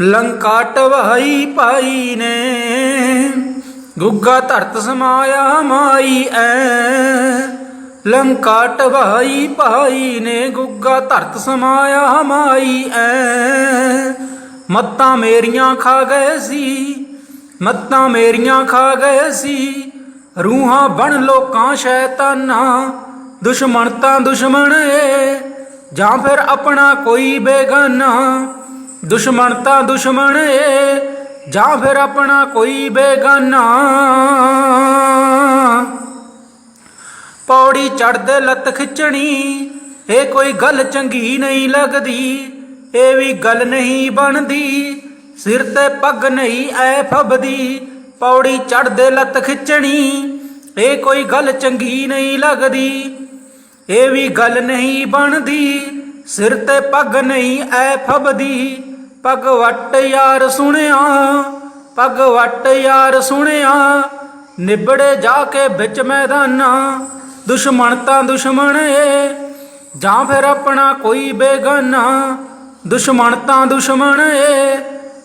ਲੰਕਾ ਟਵਾਈ ਪਾਈ ਨੇ, ਗੁੱਗਾ ਧਰਤ ਸਮਾਇਆ ਮਾਈ ਐ। ਲੰਕਾ ਟਵਾਈ ਭਾਈ ਨੇ, ਗੁੱਗਾ ਧਰਤ ਸਮਾਇਆ ਮਾਈ ਐ। ਮੱਤਾਂ ਮੇਰੀਆਂ ਖਾ ਗਏ ਸੀ, ਮੱਤਾਂ ਮੇਰੀਆਂ ਖਾ ਗਏ ਸੀ। ਰੂਹਾਂ ਬਣ ਲੋਕਾਂ ਸ਼ੈਤਾਨਾ, ਦੁਸ਼ਮਣ ਤਾਂ ਦੁਸ਼ਮਣ ਏ। ਜਾਂ ਫਿਰ ਆਪਣਾ ਕੋਈ ਬੇਗਾਨਾ। ਦੁਸ਼ਮਣ ਤਾਂ ਦੁਸ਼ਮਣ ਏ, ਜਾਂ ਫਿਰ ਆਪਣਾ ਕੋਈ ਬੇਗਾਨਾ। ਪੌੜੀ ਚੜਦੇ ਲੱਤ ਖਿੱਚਣੀ, ਇਹ ਕੋਈ ਗੱਲ ਚੰਗੀ ਨਹੀਂ ਲੱਗਦੀ, ਇਹ ਵੀ ਗੱਲ ਨਹੀਂ ਬਣਦੀ, ਸਿਰ ਤੇ ਪੱਗ ਨਹੀਂ ਐ ਫਬਦੀ, ਪੌੜੀ ਚੜਦੇ ਲੱਤ ਖਿੱਚਣੀ, ਇਹ ਕੋਈ ਗੱਲ ਚੰਗੀ ਨਹੀਂ ਲੱਗਦੀ, ਇਹ ਵੀ ਗੱਲ ਨਹੀਂ ਬਣਦੀ, ਸਿਰ ਤੇ ਪੱਗ ਨਹੀਂ ਐ ਫਬਦੀ। ਪੱਗ ਯਾਰ ਸੁਣਿਆ, ਭਗਵਟ ਯਾਰ ਸੁਣਿਆ, ਨਿਬੜੇ ਜਾ ਕੇ ਵਿੱਚ ਮੈਦਾਨਾਂ, ਦੁਸ਼ਮਣ ਤਾਂ ਦੁਸ਼ਮਣ ਏ, ਜਾਂ ਫਿਰ ਆਪਣਾ ਕੋਈ ਬੇਗਾਨਾ, ਦੁਸ਼ਮਣ ਤਾਂ ਦੁਸ਼ਮਣ ਏ,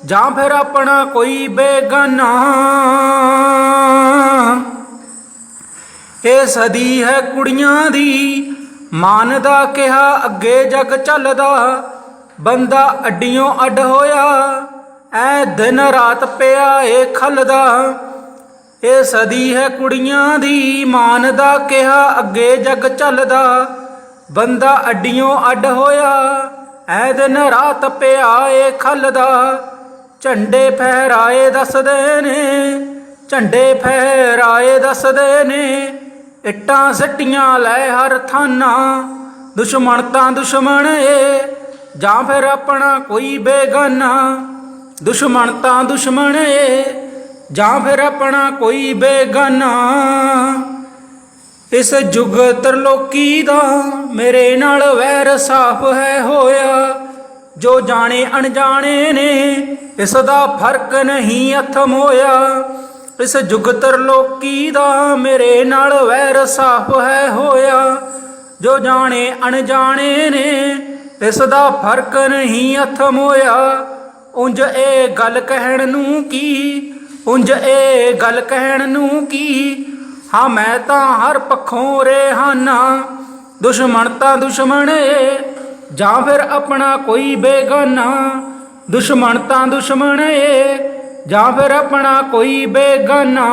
ਜਾਂ ਫਿਰ ਆਪਣਾ ਕੋਈ ਬੇਗਾਨਾ। ਇਹ ਸਦੀ ਹੈ ਕੁੜੀਆਂ ਦੀ, ਮਾਨ ਦਾ ਕਿਹਾ ਅੱਗੇ ਜਗ ਚੱਲਦਾ ਬੰਦਾ ਅੱਡੀਆਂ ਅੱਡ ਹੋਇਆ, ਐ ਦਿਨ ਰਾਤ ਪਿਆ ਏ ਖਲਦਾ। ਇਹ ਸਦੀ ਹੈ ਕੁੜੀਆਂ ਦੀ, ਮਾਨ ਦਾ ਕਿਹਾ ਅੱਗੇ ਜਗ ਚੱਲਦਾ। ਬੰਦਾ ਅੱਡੀਆਂ ਅੱਡ ਹੋਇਆ, ਐ ਦਿਨ ਰਾਤ ਪਿਆ ਏ ਖਲਦਾ। ਝੰਡੇ ਫਹਿਰਾਏ ਦੱਸਦੇ ਨੇ, ਝੰਡੇ ਫਹਿਰਾਏ ਦੱਸਦੇ ਨੇ, ਇੱਟਾਂ ਸੱਟੀਆਂ ਲੈ ਹਰ ਥਾਨਾ। ਦੁਸ਼ਮਣ ਤਾਂ ਦੁਸ਼ਮਣ ਏ ਜਾਂ ਫਿਰ ਆਪਣਾ ਕੋਈ ਬੇਗਾਨਾ, ਦੁਸ਼ਮਣ ਤਾਂ ਦੁਸ਼ਮਣ ਏ, ਜਾਂ ਫਿਰ ਆਪਣਾ ਕੋਈ ਬੇਗਾਨਾ। ਇਸ ਜੁਗ ਤਰਲੋਕੀ ਦਾ ਮੇਰੇ ਨਾਲ ਵੈਰ ਸਾਫ਼ ਹੈ ਹੋਇਆ, ਜੋ ਜਾਣੇ ਅਣਜਾਣੇ ਨੇ, ਇਸ ਦਾ ਫ਼ਰਕ ਨਹੀਂ ਅਥਮ ਹੋਇਆ ਇਸ ਜੁਗ ਤਰਲੋਕੀ ਦਾ ਮੇਰੇ ਨਾਲ ਵੈਰ ਸਾਫ਼ ਹੈ ਹੋਇਆ, ਜੋ ਜਾਣੇ ਅਣਜਾਣੇ ਨੇ ਇਸ ਦਾ ਫ਼ਰਕ ਨਹੀਂ ਹੱਥ ਮੋਇਆ ਉੰਜ ਇਹ ਗੱਲ ਕਹਿਣ ਨੂੰ ਕੀ? ਉੰਜ ਇਹ ਗੱਲ ਕਹਿਣ ਨੂੰ ਕੀ? ਹਾਂ, ਮੈਂ ਤਾਂ ਹਰ ਪੱਖੋਂ ਰੇਹਾਨਾ। ਦੁਸ਼ਮਣ ਤਾਂ ਦੁਸ਼ਮਣ ਏ, ਜਾਂ ਫਿਰ ਆਪਣਾ ਕੋਈ ਬੇਗਾਨਾ। ਦੁਸ਼ਮਣ ਤਾਂ ਦੁਸ਼ਮਣ ਏ, ਜਾਂ ਫਿਰ ਆਪਣਾ ਕੋਈ ਬੇਗਾਨਾ।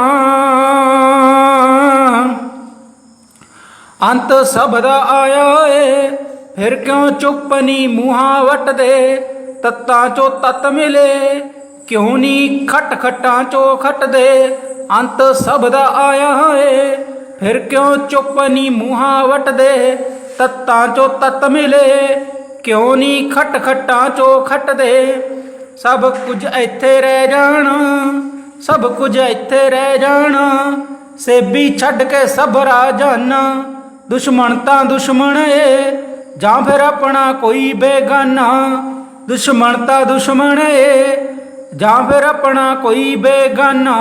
ਅੰਤ ਸਭ ਦਾ ਆਇਆ ਏ ਫਿਰ ਕਿਉਂ ਚੁੱਪ ਨੀ ਮੂੰਹਾਂ ਵੱਟਦੇ, ਤੱਤਾਂ ਚੋ ਤਤ ਮਿਲੇ, ਕਿਉਂ ਨੀ ਖਟ ਖਟਾਂ ਚੋ ਖਟਦੇ, ਅੰਤ ਸਭ ਦਾ ਆਇਆ ਏ ਫਿਰ ਕਿਉਂ ਚੁੱਪ ਨੀ ਮੂੰਹਾਂ ਵੱਟਦੇ, ਤੱਤਾਂ ਚੋਂ ਤਤ ਮਿਲੇ, ਕਿਉਂ ਨੀ ਖਟ ਖਟਾਂ ਚੋ ਖਟਦੇ। ਸਭ ਕੁਝ ਇੱਥੇ ਰਹਿ ਜਾਣਾ, ਸਭ ਕੁਝ ਇੱਥੇ ਰਹਿ ਜਾਣਾ, ਸੇਬੀ ਛੱਡ ਕੇ ਸਭ ਰਾਜਾਨਾ ਦੁਸ਼ਮਣ ਤਾਂ ਦੁਸ਼ਮਣ ਏ ਜਾਂ ਫਿਰ ਆਪਣਾ ਕੋਈ ਬੇਗਾਨਾ ਦੁਸ਼ਮਣ ਤਾਂ ਦੁਸ਼ਮਣ ਏ ਜਾਂ ਫਿਰ ਆਪਣਾ ਕੋਈ ਬੇਗਾਨਾ।